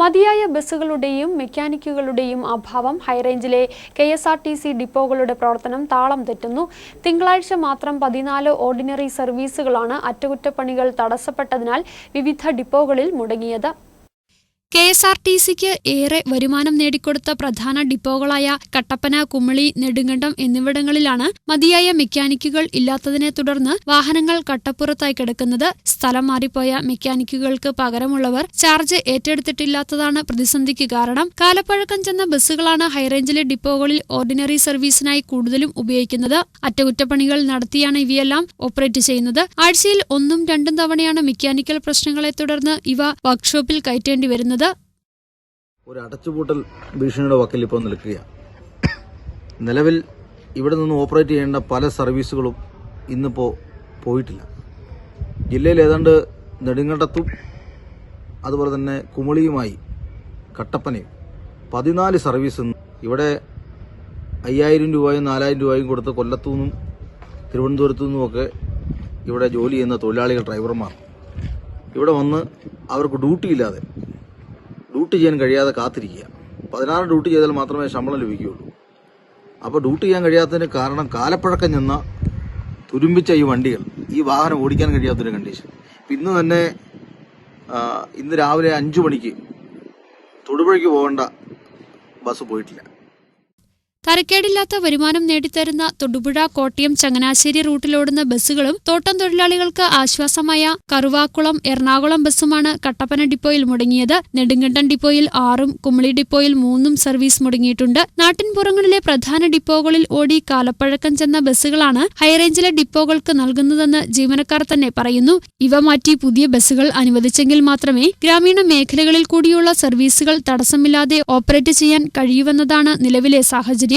മതിയായ ബസ്സുകളുടെയും മെക്കാനിക്കുകളുടെയും അഭാവം ഹൈറേഞ്ചിലെ K S R T C ഡിപ്പോകളുടെ പ്രവർത്തനം താളം തെറ്റുന്നു. തിങ്കളാഴ്ച മാത്രം പതിനാല് ഓർഡിനറി സർവീസുകളാണ് അറ്റകുറ്റപ്പണികൾ തടസ്സപ്പെട്ടതിനാൽ വിവിധ ഡിപ്പോകളിൽ മുടങ്ങിയത്. കെ എസ് ആർ ടി സിക്ക് ഏറെ വരുമാനം നേടിക്കൊടുത്ത പ്രധാന ഡിപ്പോകളായ കട്ടപ്പന കുമളി നെടുങ്കണ്ടം എന്നിവിടങ്ങളിലാണ് മതിയായ മെക്കാനിക്കുകൾ ഇല്ലാത്തതിനെ തുടർന്ന് വാഹനങ്ങൾ കട്ടപ്പുറത്തായി കിടക്കുന്നത്. സ്ഥലം മാറിപ്പോയ മെക്കാനിക്കുകൾക്ക് പകരമുള്ളവർ ചാർജ് ഏറ്റെടുത്തിട്ടില്ലാത്തതാണ് പ്രതിസന്ധിക്ക് കാരണം. കാലപ്പഴക്കം ചെന്ന ബസ്സുകളാണ് ഹൈറേഞ്ചിലെ ഡിപ്പോകളിൽ ഓർഡിനറി സർവീസിനായി കൂടുതലും ഉപയോഗിക്കുന്നത്. അറ്റകുറ്റപ്പണികൾ നടത്തിയാണ് ഇവയെല്ലാം ഓപ്പറേറ്റ് ചെയ്യുന്നത്. ആഴ്ചയിൽ ഒന്നും രണ്ടും തവണയാണ് മെക്കാനിക്കൽ പ്രശ്നങ്ങളെ തുടർന്ന് ഇവ വർക്ക്ഷോപ്പിൽ കയറ്റേണ്ടി വരുന്നത്. ഒരു അടച്ചുപൂട്ടൽ ഭീഷണിയുടെ വക്കിൽ ഇപ്പോൾ നിൽക്കുകയാണ്. നിലവിൽ ഇവിടെ നിന്ന് ഓപ്പറേറ്റ് ചെയ്യേണ്ട പല സർവീസുകളും ഇന്നിപ്പോൾ പോയിട്ടില്ല. ജില്ലയിൽ ഏതാണ്ട് നെടുങ്കണ്ടത്തും അതുപോലെ തന്നെ കുമളിയുമായി കട്ടപ്പനയും പതിനാല് സർവീസ് ഇവിടെ അയ്യായിരം രൂപയും നാലായിരം രൂപയും കൊടുത്ത് കൊല്ലത്തു നിന്നും തിരുവനന്തപുരത്തു നിന്നുമൊക്കെ ഇവിടെ ജോലി ചെയ്യുന്ന തൊഴിലാളികൾ ഡ്രൈവർമാർ ഇവിടെ വന്ന് അവർക്ക് ഡ്യൂട്ടി ഇല്ലാതെ ഡ്യൂട്ടി ചെയ്യാൻ കഴിയാതെ കാത്തിരിക്കുക. പതിനാറ് ഡ്യൂട്ടി ചെയ്താൽ മാത്രമേ ശമ്പളം ലഭിക്കുകയുള്ളൂ. അപ്പോൾ ഡ്യൂട്ടി ചെയ്യാൻ കഴിയാത്തതിന് കാരണം കാലപ്പഴക്കം ചെന്ന തുരുമ്പിച്ച ഈ വണ്ടികൾ ഈ വാഹനം ഓടിക്കാൻ കഴിയാത്തൊരു കണ്ടീഷൻ ഇന്ന് തന്നെ ഇന്ന് രാവിലെ അഞ്ചു മണിക്ക് തൊടുപുഴയ്ക്ക് പോകേണ്ട ബസ് പോയിട്ടില്ല. തരക്കേടില്ലാത്ത വരുമാനം നേടിത്തരുന്ന തൊടുപുഴ കോട്ടയം ചങ്ങനാശ്ശേരി റൂട്ടിലോടുന്ന ബസ്സുകളും തോട്ടം തൊഴിലാളികൾക്ക് ആശ്വാസമായ കറുവാക്കുളം എറണാകുളം ബസ്സുമാണ് കട്ടപ്പന ഡിപ്പോയിൽ മുടങ്ങിയത്. നെടുങ്കണ്ടം ഡിപ്പോയിൽ ആറും കുമളി ഡിപ്പോയിൽ മൂന്നും സർവീസ് മുടങ്ങിയിട്ടുണ്ട്. നാട്ടിൻപുറങ്ങളിലെ പ്രധാന ഡിപ്പോകളിൽ ഓടി കാലപ്പഴക്കം ചെന്ന ബസ്സുകളാണ് ഹൈറേഞ്ചിലെ ഡിപ്പോകൾക്ക് നൽകുന്നതെന്ന് ജീവനക്കാർ തന്നെ പറയുന്നു. ഇവ മാറ്റി പുതിയ ബസ്സുകൾ അനുവദിച്ചെങ്കിൽ മാത്രമേ ഗ്രാമീണ മേഖലകളിൽ കൂടിയുള്ള സർവീസുകൾ തടസ്സമില്ലാതെ ഓപ്പറേറ്റ് ചെയ്യാൻ കഴിയുമെന്നതാണ് നിലവിലെ സാഹചര്യം.